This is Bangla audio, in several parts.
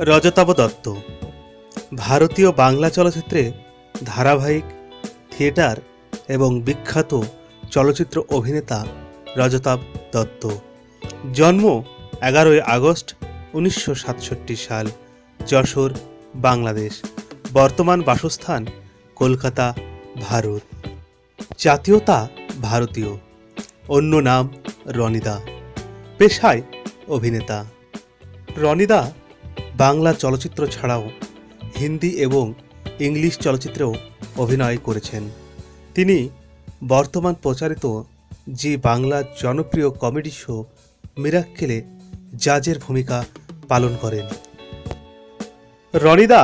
রজতাভ দত্ত। ভারতীয় বাংলা চলচ্চিত্রে ধারাবাহিক, থিয়েটার এবং বিখ্যাত চলচ্চিত্র অভিনেতা রজতাভ দত্ত। জন্ম এগারোই আগস্ট উনিশশো সাতষট্টি সাল, যশোর, বাংলাদেশ। বর্তমান বাসস্থান কলকাতা, ভারত। জাতীয়তা ভারতীয়। অন্য নাম রনিদা। পেশায় অভিনেতা। রনিদা বাংলা চলচ্চিত্র ছাড়াও হিন্দি এবং ইংলিশ চলচ্চিত্রেও অভিনয় করেছেন। তিনি বর্তমান প্রচারিত জি বাংলার জনপ্রিয় কমেডি শো মিরাক্কেলে জাজের ভূমিকা পালন করেন। রনিদা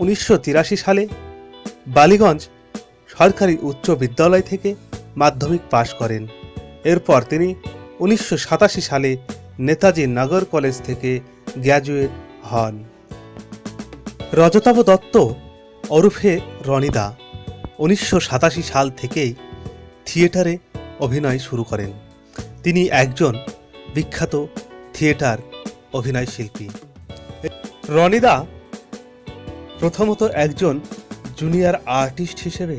উনিশশো তিরাশি সালে বালিগঞ্জ সরকারি উচ্চ বিদ্যালয় থেকে মাধ্যমিক পাশ করেন। এরপর তিনি উনিশশো সাতাশি সালে নেতাজি নগর কলেজ থেকে গ্র্যাজুয়েট হন রজতাভ দত্ত ওরফে রনিদা উনিশশো সাতাশি সাল থেকেই থিয়েটারে অভিনয় শুরু করেন। তিনি একজন বিখ্যাত থিয়েটার অভিনয় শিল্পী। রনিদা প্রথমত একজন জুনিয়র আর্টিস্ট হিসেবে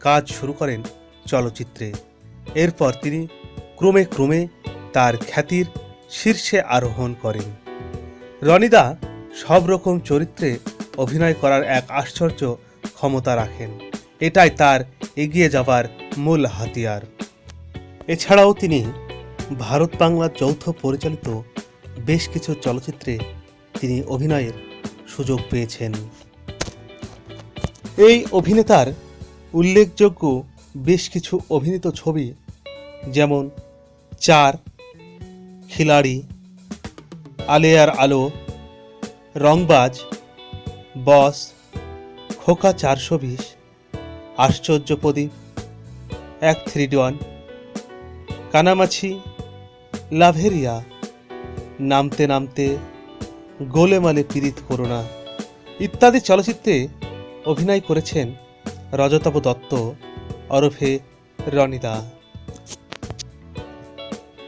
কাজ শুরু করেন চলচ্চিত্রে। এরপর তিনি ক্রমে ক্রমে তার খ্যাতির শীর্ষে আরোহণ করেন। রনিদা সব রকম চরিত্রে অভিনয় করার এক আশ্চর্য ক্ষমতা রাখেন। এটাই তার এগিয়ে যাবার মূল হাতিয়ার। এছাড়াও তিনি ভারত বাংলা যৌথ পরিচালিত বেশ কিছু চলচ্চিত্রে তিনি অভিনয়ের সুযোগ পেয়েছেন। এই অভিনেতার উল্লেখযোগ্য বেশ কিছু অভিনীত ছবি যেমন চার, খিলাড়ি, আলেয়ার আলো রংবাজ, বস, খোকা চারশো বিশ, আশ্চর্য প্রদীপ, এক থ্রি ওয়ান, কানামাছি, লাভেরিয়া, নামতে নামতে গোলেমালে পীড়িত করোনা ইত্যাদি চলচ্চিত্রে অভিনয় করেছেন রজতাভ দত্ত, ওরফে রনিদা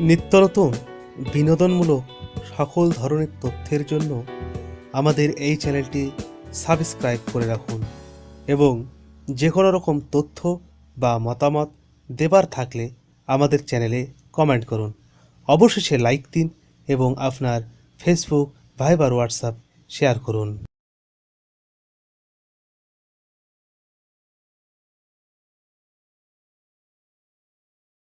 নিত্য নতুন বিনোদনমূলক সকল ধরনের তথ্যের জন্য আমাদের এই চ্যানেলটি সাবস্ক্রাইব করে রাখুন এবং যে কোনো রকম তথ্য বা মতামত দেবার থাকলে আমাদের চ্যানেলে কমেন্ট করুন। অবশেষে লাইক দিন এবং আপনার ফেসবুক, ভাইবার, হোয়াটসঅ্যাপ শেয়ার করুন।